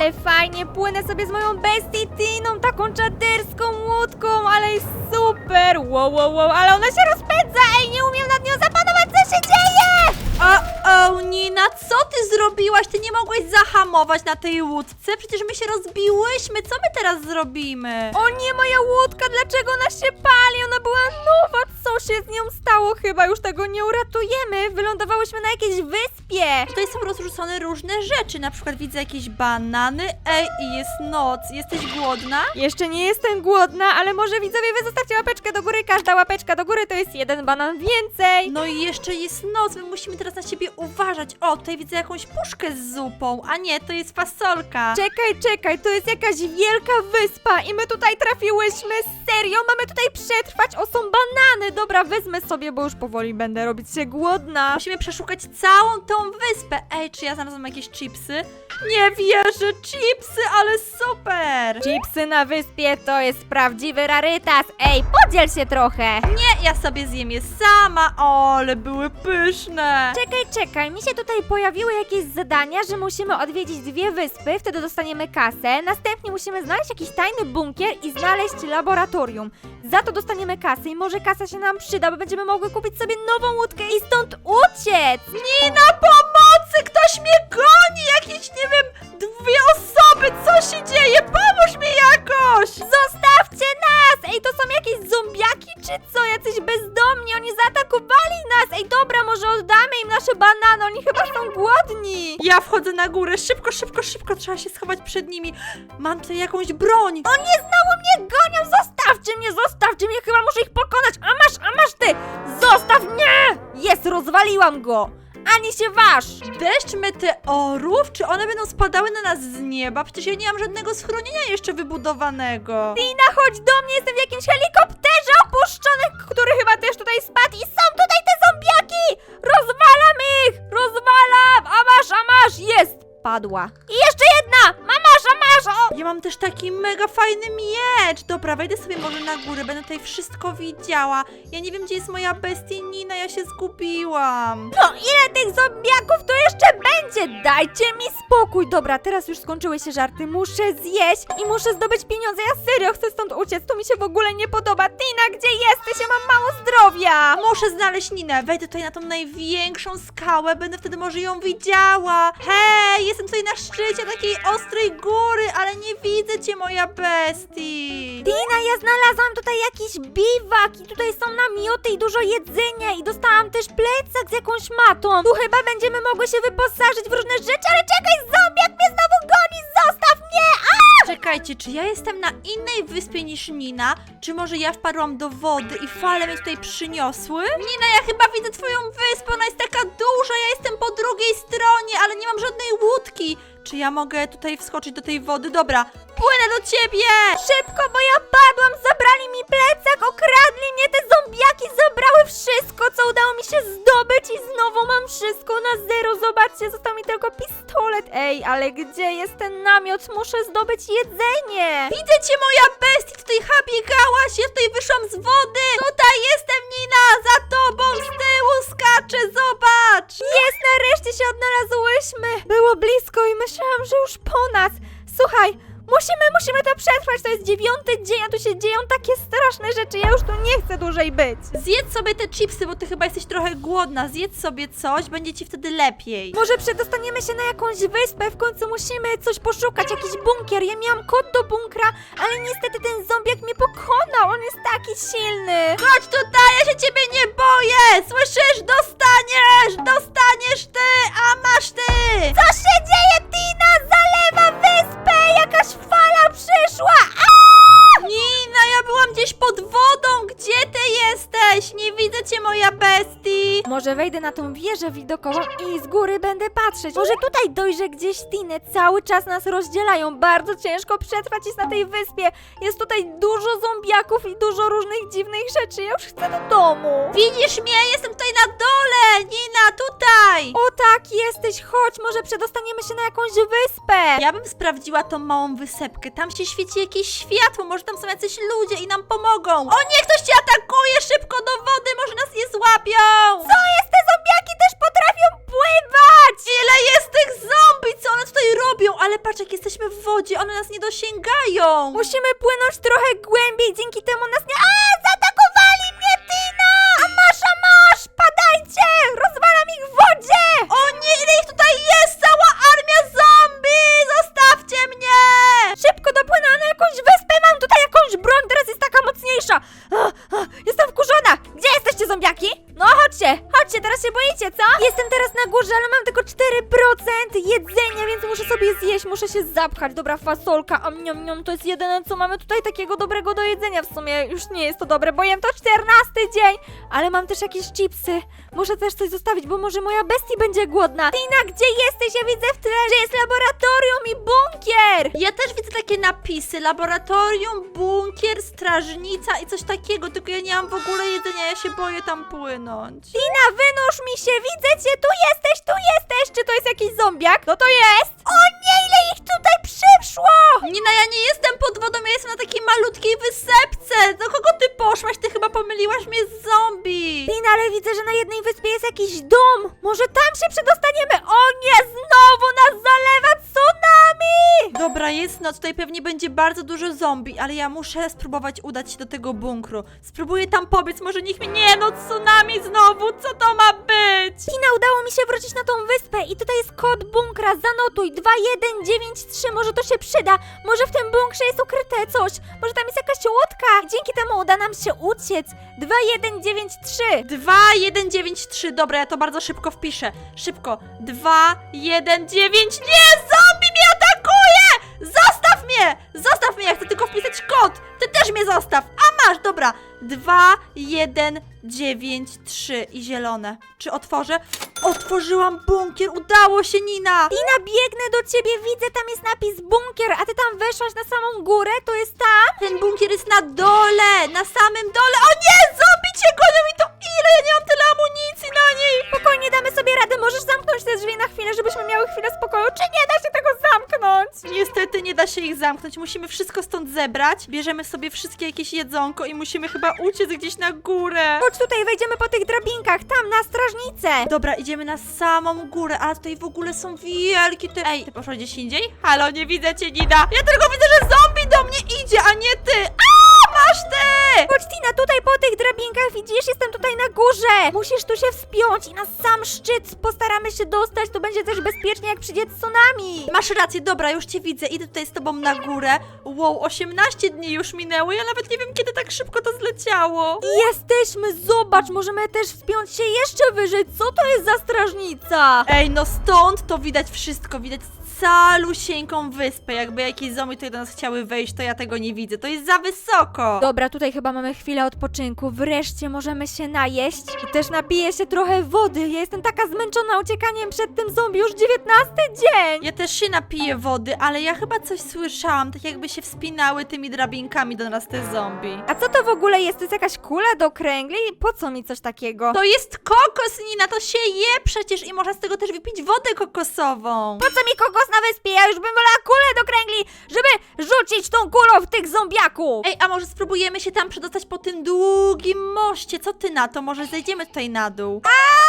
Ale fajnie, płynę sobie z moją bestią Tiną, taką czaderską łódką, ale jest super! Wow, wow, wow, ale ona się rozpędza! Ej, nie umiem nad nią zapanować, co się dzieje! O, o, Nina, co ty zrobiłaś? Ty nie mogłeś zahamować na tej łódce? Przecież my się rozbiłyśmy. Co my teraz zrobimy? O nie, moja łódka, dlaczego ona się pali? Ona była nowa, co się z nią stało? Chyba już tego nie uratujemy. Wylądowałyśmy na jakiejś wyspie. Tutaj są rozrzucone różne rzeczy. Na przykład widzę jakieś banany. Ej, i jest noc. Jesteś głodna? Jeszcze nie jestem głodna, ale może widzowie wy zostawcie łapeczkę do góry. Każda łapeczka do góry to jest jeden banan więcej. No i jeszcze jest noc. My musimy teraz na siebie uważać. O, tutaj widzę jakąś puszkę z zupą. A nie, to jest fasolka. Czekaj, czekaj, to jest jakaś wielka wyspa i my tutaj trafiłyśmy. Serio, mamy tutaj przetrwać. O, są banany. Dobra, wezmę sobie, bo już powoli będę robić się głodna. Musimy przeszukać całą tą wyspę. Ej, czy ja znalazłam jakieś chipsy? Nie wierzę, chipsy, ale super! Chipsy na wyspie to jest prawdziwy rarytas. Ej, podziel się trochę. Nie, ja sobie zjem je sama. O, ale były pyszne. Czekaj, czekaj, mi się tutaj pojawiły jakieś zadania, że musimy odwiedzić dwie wyspy, wtedy dostaniemy kasę. Następnie musimy znaleźć jakiś tajny bunkier i znaleźć laboratorium. Za to dostaniemy kasę i może kasa się nam przyda, bo będziemy mogły kupić sobie nową łódkę i stąd uciec. Nina, pomocy! Ktoś mnie goni! Jakieś, nie wiem, dwie osoby! Co się dzieje? Pomóż mi jakoś! Zostawcie nas! Ej, to są jakieś zombiaki czy co? Jacyś bezdomni, oni zaatakowali nas! Ej, dobra, może oddamy im nasze banany, oni chyba są głodni. Ja wchodzę na górę. Szybko, szybko, szybko. Trzeba się schować przed nimi. Mam tutaj jakąś broń. O nie, znowu mnie gonią! Zostawcie mnie, zostawcie mnie, chyba muszę ich pokonać! A masz, a masz ty! Zostaw mnie! Jest, rozwaliłam go! Się waż! Deszcz meteorów? Czy one będą spadały na nas z nieba? Przecież ja nie mam żadnego schronienia jeszcze wybudowanego. Tina, chodź do mnie, jestem w jakimś helikopterze opuszczonym, który chyba też tutaj spadł i są tutaj te zombiaki! Rozwalam ich! Rozwalam! A masz, a masz! Jest! Padła. I jeszcze jedna! A a masz! Mam też taki mega fajny miecz. Dobra, wejdę sobie może na górę, będę tutaj wszystko widziała. Ja nie wiem, gdzie jest moja bestia Nina, ja się zgubiłam. No ile tych zombiaków tu jeszcze będzie? Dajcie mi spokój. Dobra, teraz już skończyły się żarty. Muszę zjeść i muszę zdobyć pieniądze. Ja serio chcę stąd uciec. To mi się w ogóle nie podoba. Tina, gdzie jesteś? Ja mam mało zdrowia. Muszę znaleźć Ninę. Wejdę tutaj na tą największą skałę, będę wtedy może ją widziała. Hej, jestem tutaj na szczycie takiej ostrej góry, ale nie widzę cię, moja bestii. Tina, ja znalazłam tutaj jakiś biwak i tutaj są namioty i dużo jedzenia i dostałam też plecak z jakąś matą. Tu chyba będziemy mogły się wyposażyć w różne rzeczy, ale czekaj, zombiak mnie znowu goni, zostaw mnie! A! Czekajcie, czy ja jestem na innej wyspie niż Nina? Czy może ja wpadłam do wody i fale mnie tutaj przyniosły? Nina, ja chyba widzę twoją wyspę, ona jest taka ja mogę tutaj wskoczyć do tej wody? Dobra, płynę do ciebie! Szybko, bo ja padłam, zabrali mi plecak, okradli mnie, te zombiaki zabrały wszystko, co udało mi się zdobyć i znowu mam wszystko na zero, zobaczcie, został mi tylko pistolet. Ej, ale gdzie jest ten namiot? Muszę zdobyć jedzenie. Widzę cię, moja bestia, tutaj ha, biegałaś, ja tutaj wyszłam z wody! Tutaj jestem, Nina, musimy, musimy to przetrwać, to jest dziewiąty dzień, a tu się dzieją takie straszne rzeczy, ja już tu nie chcę dłużej być. Zjedz sobie te chipsy, bo ty chyba jesteś trochę głodna. Zjedz sobie coś, będzie ci wtedy lepiej. Może przedostaniemy się na jakąś wyspę, w końcu musimy coś poszukać, jakiś bunkier. Ja miałam kod do bunkra, ale niestety ten zombiak mnie pokonał, on jest taki silny. Chodź tutaj, ja się ciebie nie patrzeć. Może tutaj dojrzę gdzieś Tinę. Cały czas nas rozdzielają. Bardzo ciężko przetrwać jest na tej wyspie. Jest tutaj dużo zombiaków i dużo różnych dziwnych rzeczy. Ja już chcę do domu. Widzisz mnie? Jestem tutaj na dole! Nina, tutaj! O tak, jesteś, chodź, może przedostaniemy się na jakąś wyspę. Ja bym sprawdziła tą małą wysepkę. Tam się świeci jakieś światło, może tam są jacyś ludzie i nam pomogą. O nie, ktoś cię atakuje! Szybko do wody, może nas nie złapią! Co jest? Te zombiaki też potrafią pływać! Ile jest tych zombie? Co one tutaj robią? Ale patrz, jak jesteśmy w wodzie, one nas nie dosięgają. Musimy płynąć trochę głębiej, dzięki temu nas nie... A, ale mam tylko 4% jedzenia, więc muszę sobie zjeść, muszę się zapchać. Dobra, fasolka, a mniam, mniam, to jest jedyne, co mamy tutaj takiego dobrego do jedzenia. W sumie już nie jest to dobre, bo jem to 14 dzień, ale mam też jakieś chipsy. Muszę też coś zostawić, bo może moja bestia będzie głodna. Tina, gdzie jesteś? Ja widzę w tle, że jest laboratorium i bunkier. Ja też widzę takie napisy, laboratorium, bunkier, strażnica i coś takiego, tylko ja nie mam w ogóle jedzenia, ja się boję tam płynąć. Tina, wynoż mi się, widzę cię, tu jesteś, tu jesteś! Czy to jest jakiś zombiak? No to jest! O Nina, ja nie jestem pod wodą, ja jestem na takiej malutkiej wysepce. Do kogo ty poszłaś? Ty chyba pomyliłaś mnie z zombie. Tina, ale widzę, że na jednej wyspie jest jakiś dom! Może tam się przedostaniemy? O nie, znowu nas zalewa tsunami! Dobra, jest noc, tutaj pewnie będzie bardzo dużo zombie, ale ja muszę spróbować udać się do tego bunkru. Spróbuję tam pobiec, może niech mnie... Nie no, tsunami znowu, co to ma być? Tina, udało mi się wrócić na tą wyspę i tutaj jest kod bunkra, zanotuj 2193, może to się przyda, może w tym bunkrze jest ukryte coś, może tam jest jakaś łódka dzięki temu uda nam się uciec. 2193! 2193, dobra, ja to bardzo szybko wpiszę. Szybko. 219. Nie, zombie mnie atakuje! Zostaw mnie! Zostaw mnie, ja chcę tylko wpisać kod. Ty też mnie zostaw. A masz, dobra. 2193 i zielone. Czy otworzę? Otworzyłam bunkier, udało się, Nina! Tina, biegnę do ciebie, widzę, tam jest napis bunkier, a ty tam weszłaś na samą górę, to jest tam? Ten bunkier jest na dole, na samym dole. O nie, zombie cię gonią i to ile? Ja nie mam tyle amunicji na nich. Spokojnie, damy sobie radę, możesz zamknąć te drzwi na chwilę, żebyśmy miały chwilę spokoju, czy nie da się tego zamknąć? Niestety nie da się ich zamknąć. Musimy wszystko stąd zebrać. Bierzemy sobie wszystkie jakieś jedzonko i musimy chyba uciec gdzieś na górę. Chodź tutaj, wejdziemy po tych drabinkach, tam, na strażnicę. Dobra, idziemy na samą górę, a tutaj w ogóle są wielkie te... Ej, ty poszła gdzieś indziej? Halo, nie widzę cię, Nida. Ja tylko widzę, że zombie do mnie idzie, a nie ty. A, masz ty! Chodź Tina, tutaj po tych drabinkach, widzisz, jestem tutaj na górze. Musisz tu się wspiąć i na sam szczyt postaramy się dostać, to będzie też bezpiecznie, jak przyjdzie tsunami. Masz rację, dobra, już cię widzę. Idę tutaj z tobą na górę. Wow, 18 dni już minęły. Ja nawet nie wiem, kiedy tak szybko to zleciało. Jesteśmy, zobacz, możemy też wspiąć się jeszcze wyżej. Co to jest za strażnica? Ej, no stąd to widać wszystko, widać calusieńką wyspę. Jakby jakieś zombie tutaj do nas chciały wejść, to ja tego nie widzę. To jest za wysoko. Dobra, tutaj chyba mamy chwilę odpoczynku. Wreszcie możemy się najeść i też napiję się trochę wody. Ja jestem taka zmęczona uciekaniem przed tym zombie już 19 dzień. Ja też się napiję wody, ale ja chyba coś słyszałam, tak jakby się wspinały tymi drabinkami do nas te zombie. A co to w ogóle jest? To jest jakaś kula do kręgli? Po co mi coś takiego? To jest kokos, Nina, to się je przecież i można z tego też wypić wodę kokosową. Po co mi kokos na wyspie? Ja już bym wolała kulę do kręgli, żeby rzucić tą kulą w tych zombiaków. Ej, a może spróbujemy się tam przedostać po tym długim moście? Co ty na to? Może zejdziemy tutaj na dół? A!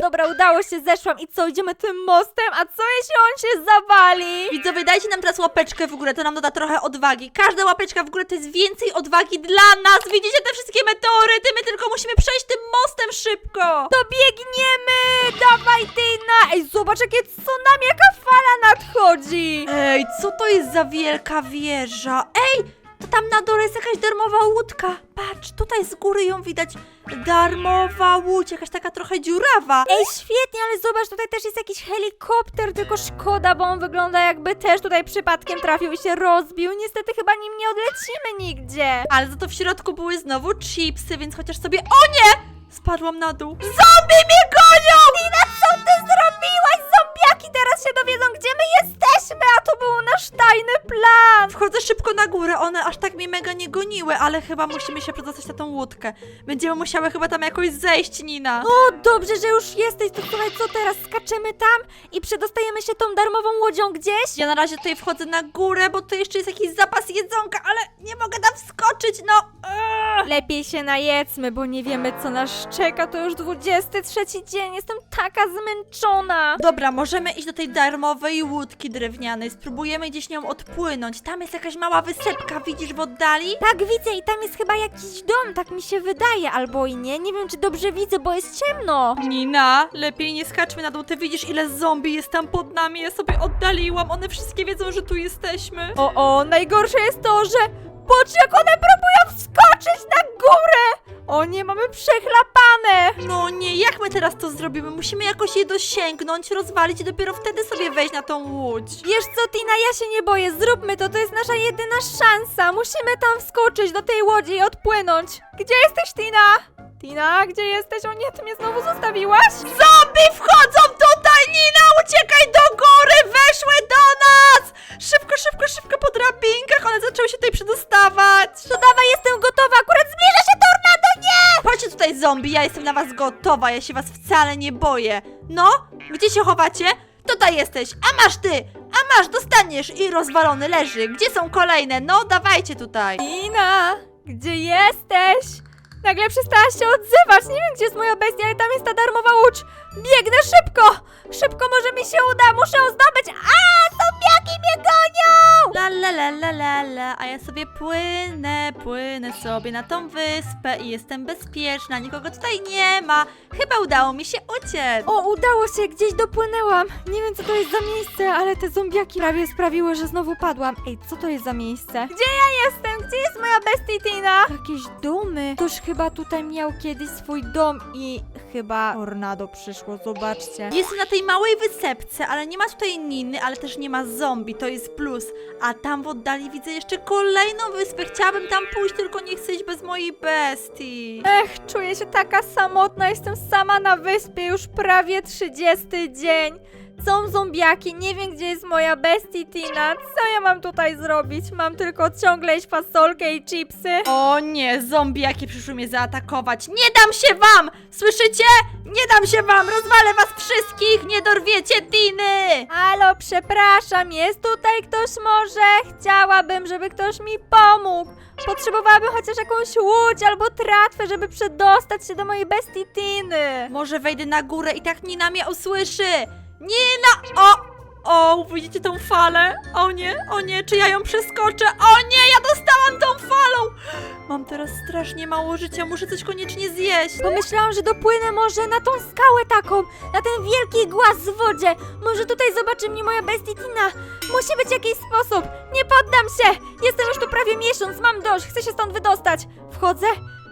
Dobra, udało się, zeszłam. I co, idziemy tym mostem? A co jeśli on się zawali? Widzowie, dajcie nam teraz łapeczkę w górę, to nam doda trochę odwagi. Każda łapeczka w górę to jest więcej odwagi dla nas. Widzicie te wszystkie meteoryty? My tylko musimy przejść tym mostem szybko. To biegniemy! Dawaj, Tyna! Ej, zobacz, jakie tsunami, jaka fala nadchodzi! Ej, co to jest za wielka wieża? Ej, to tam na dole jest jakaś darmowa łódka. Patrz, tutaj z góry ją widać. Darmowa łódź, jakaś taka trochę dziurawa. Ej, świetnie, ale zobacz, tutaj też jest jakiś helikopter, tylko szkoda, bo on wygląda jakby też tutaj przypadkiem trafił i się rozbił. Niestety chyba nim nie odlecimy nigdzie. Ale za to w środku były znowu chipsy, więc chociaż sobie... O nie! Spadłam na dół. Zombie mnie gonią! Tina, co ty zrobiłaś? Zombiaki teraz się dowiedzą, gdzie my jesteśmy, a to był nasz tajny plan. Wchodzę szybko na górę, one aż tak mnie mega nie goniły, ale chyba musimy się przedostać na tą łódkę. Będziemy musiały chyba tam jakoś zejść, Nina. O, dobrze, że już jesteś, to słuchaj, co teraz? Skaczemy tam i przedostajemy się tą darmową łodzią gdzieś? Ja na razie tutaj wchodzę na górę, bo tu jeszcze jest jakiś zapas jedzonka, ale nie mogę tam wskoczyć, no. Eee. Lepiej się najedzmy, bo nie wiemy, co nas czeka. To już 23 dzień, jestem taka zmęczona. Dobra, możemy iść do tej darmowej łódki drewnianej. Spróbujemy gdzieś nią odpłynąć. Tam jest jakaś mała wysepka, widzisz w oddali? Tak, widzę i tam jest chyba jakiś dom, tak mi się wydaje, albo i nie. Nie wiem, czy dobrze widzę, bo jest ciemno. Nina, lepiej nie skaczmy na dół. Ty widzisz, ile zombie jest tam pod nami. Ja sobie oddaliłam. One wszystkie wiedzą, że tu jesteśmy. O, o, najgorsze jest to, że patrz jak one próbują wskoczyć na górę! O nie, mamy przechlapane! No nie, jak my teraz to zrobimy? Musimy jakoś je dosięgnąć, rozwalić i dopiero wtedy sobie wejść na tą łódź. Wiesz co, Tina, ja się nie boję, zróbmy to, to jest nasza jedyna szansa. Musimy tam wskoczyć do tej łodzi i odpłynąć. Gdzie jesteś, Tina? Tina, gdzie jesteś? O nie, ty mnie znowu zostawiłaś? Zombie wchodzą tutaj! Nina, uciekaj do góry! Weszły do nas! Szybko, szybko, szybko po drabinkach. One zaczęły się tutaj przedostawać. To dawaj, jestem gotowa, akurat zbliża się tornado, nie! Chodźcie tutaj, zombie, ja jestem na was gotowa, ja się was wcale nie boję. No, gdzie się chowacie? Tutaj jesteś, a masz ty, a masz, dostaniesz i rozwalony leży. Gdzie są kolejne? No, dawajcie tutaj. Tina, gdzie jesteś? Nagle przestałaś się odzywać. Nie wiem, gdzie jest moja bestia, ale tam jest ta darmowa łódź. Biegnę szybko! Szybko może mi się uda, muszę ją zdobyć. A, mnie gonią! La la la la la la, a ja sobie płynę, płynę sobie na tą wyspę i jestem bezpieczna, nikogo tutaj nie ma. Chyba udało mi się uciec. O, udało się, gdzieś dopłynęłam. Nie wiem, co to jest za miejsce, ale te zombiaki prawie sprawiły, że znowu padłam. Ej, co to jest za miejsce? Gdzie ja jestem? Gdzie jest moja bestia Tina? Jakieś domy. Ktoś chyba tutaj miał kiedyś swój dom i chyba tornado przyszło, zobaczcie. Jestem na tej małej wysepce, ale nie ma tutaj Niny, ale też nie ma zombie, to jest plus. A tam w oddali widzę jeszcze kolejną wyspę. Chciałabym tam pójść, tylko nie chcę iść bez mojej bestii. Ech, czuję się taka samotna, jestem sama na wyspie już prawie 30 dzień. Są zombiaki, nie wiem gdzie jest moja bestie Tina. Co ja mam tutaj zrobić? Mam tylko ciągle jeść fasolkę i chipsy. O nie, zombie jakie przyszły mnie zaatakować. Nie dam się wam! Słyszycie? Nie dam się wam! Rozwalę was wszystkich! Nie dorwiecie Tiny! Halo, przepraszam, jest tutaj ktoś może? Chciałabym, żeby ktoś mi pomógł. Potrzebowałabym chociaż jakąś łódź albo tratwę, żeby przedostać się do mojej bestii Tiny. Może wejdę na górę i tak Nina mnie usłyszy. Nina! O! O, widzicie tą falę? O nie, o nie, czy ja ją przeskoczę? O nie, ja dostałam tą falą! Mam teraz strasznie mało życia, muszę coś koniecznie zjeść. Pomyślałam, że dopłynę może na tą skałę taką, na ten wielki głaz w wodzie. Może tutaj zobaczy mnie moja bestia Tina. Musi być jakiś sposób. Nie poddam się. Jestem już tu prawie miesiąc, mam dość, chcę się stąd wydostać. Wchodzę,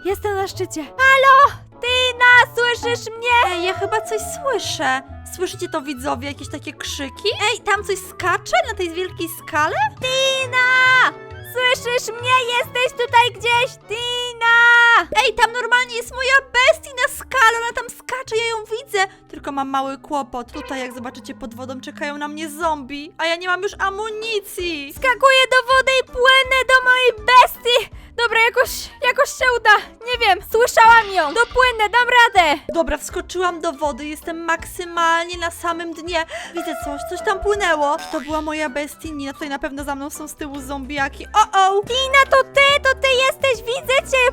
jestem na szczycie. Halo, Tina, słyszysz mnie? Ej, ja chyba coś słyszę. Słyszycie to widzowie, jakieś takie krzyki? Ej, tam coś skacze na tej wielkiej skale? Tina! Słyszysz mnie? Jesteś tutaj gdzieś, Tina! Ej, tam normalnie jest moja bestia na Tylko mam mały kłopot. Tutaj, jak zobaczycie, pod wodą czekają na mnie zombie, a ja nie mam już amunicji. Skakuję do wody i płynę do mojej bestii! Dobra, jakoś, jakoś się uda. Nie wiem, słyszałam ją. Dopłynę, dam radę. Dobra, wskoczyłam do wody, jestem maksymalnie na samym dnie. Widzę coś, coś tam płynęło. To była moja bestia Nina, tutaj na pewno za mną są z tyłu zombiaki. O, o! Tina, to ty, to ty jesteś, widzę cię!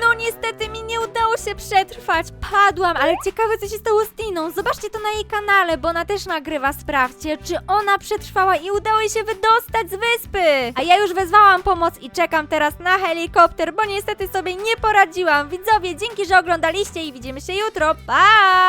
No niestety mi nie udało się przetrwać. Padłam, ale ciekawe co się stało z Tiną. Zobaczcie to na jej kanale, bo ona też nagrywa. Sprawdźcie, czy ona przetrwała i udało jej się wydostać z wyspy. A ja już wezwałam pomoc i czekam teraz na helikopter, bo niestety sobie nie poradziłam. Widzowie, dzięki, że oglądaliście i widzimy się jutro. Pa!